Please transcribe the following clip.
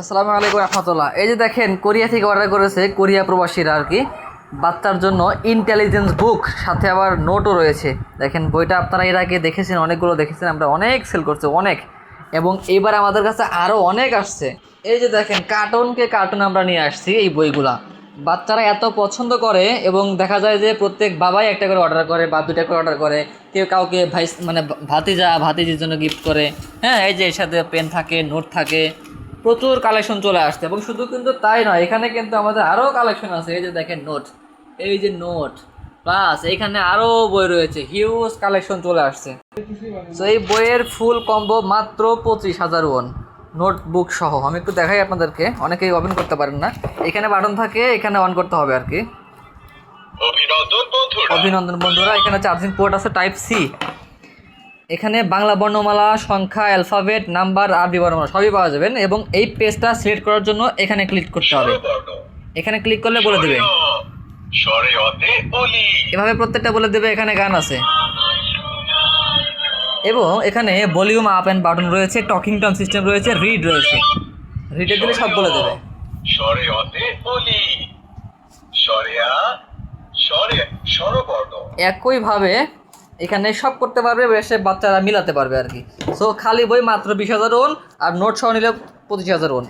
আসসালামু আলাইকুম রহমতুল্লাহ। এই যে দেখেন, কোরিয়া থেকে অর্ডার করেছে কোরিয়া প্রবাসীরা আর কি। বাচ্চার জন্য ইন্টেলিজেন্স বুক সাথে আবার নোটও রয়েছে। দেখেন, বইটা আপনারা এর আগে দেখেছেন, অনেকগুলো দেখেছেন, আমরা অনেক সেল করছি, অনেক। এবং এবার আমাদের কাছে আরও অনেক আসছে। এই যে দেখেন কার্টুনকে কার্টুন আমরা নিয়ে আসছি এই বইগুলা। বাচ্চারা এত পছন্দ করে এবং দেখা যায় যে প্রত্যেক বাবাই একটা করে অর্ডার করে বা দুটা করে অর্ডার করে। কেউ কাউকে ভাই মানে ভাতিজা, ভাতিজির জন্য গিফট করে। হ্যাঁ এই যে এর সাথে পেন থাকে নোট থাকে। প্রচুর কালেকশন চলে আসছে এবং শুধু কিন্তু তাই নয় এখানে কিন্তু আমাদের আরও কালেকশন আছে এই যে দেখেন নোট এই যে নোট প্লাস এখানে আরও বই রয়েছে হিউজ কালেকশন চলে আসছে। তো এই বইয়ের ফুল কম্বো মাত্র পঁচিশ হাজার ওয়ান নোটবুক সহ। আমি একটু দেখাই আপনাদেরকে অনেকেই ওপেন করতে পারেন না। এখানে বাটন থাকে এখানে অন করতে হবে আর কি। অভিনন্দন বন্ধুরা। অভিনন্দন বন্ধুরা এখানে চার্জিং পোর্ট আছে টাইপ সি এখানে বাংলা বর্ণমালা, সংখ্যা অ্যালফাবেট নাম্বার আরবি বর্ণমালা সবই পাওয়া যাবেন এবং এই পেজটা সিলেক্ট করার জন্য এখানে ক্লিক করতে হবে। এখানে ক্লিক করলে বলে দেবে। এভাবে প্রত্যেকটা বলে দেবে, এখানে গান আছে। এবং এখানে ভলিউম আপ অ্যান্ড বাটন রয়েছে টকিং টন সিস্টেম রয়েছে রিড রয়েছে। রিডে দিলে সব বলে দেবে। একইভাবে এখানে সব করতে পারবে সে বাচ্চারা মিলাতে পারবে আর কি। সো খালি বই মাত্র বিশ হাজার ওন, আর নোট সহ নিলে পঁচিশ হাজার ওন।